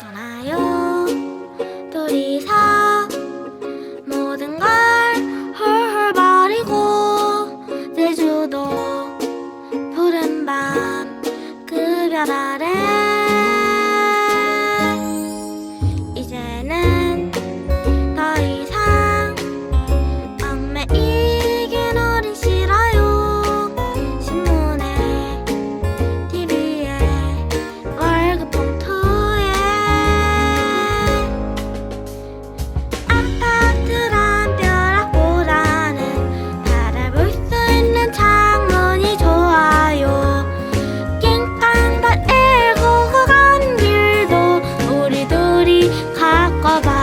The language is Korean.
떠나요. 둘이서 모든 걸 헐헐 버리고 제주도 푸른 밤 그별 아래 挂了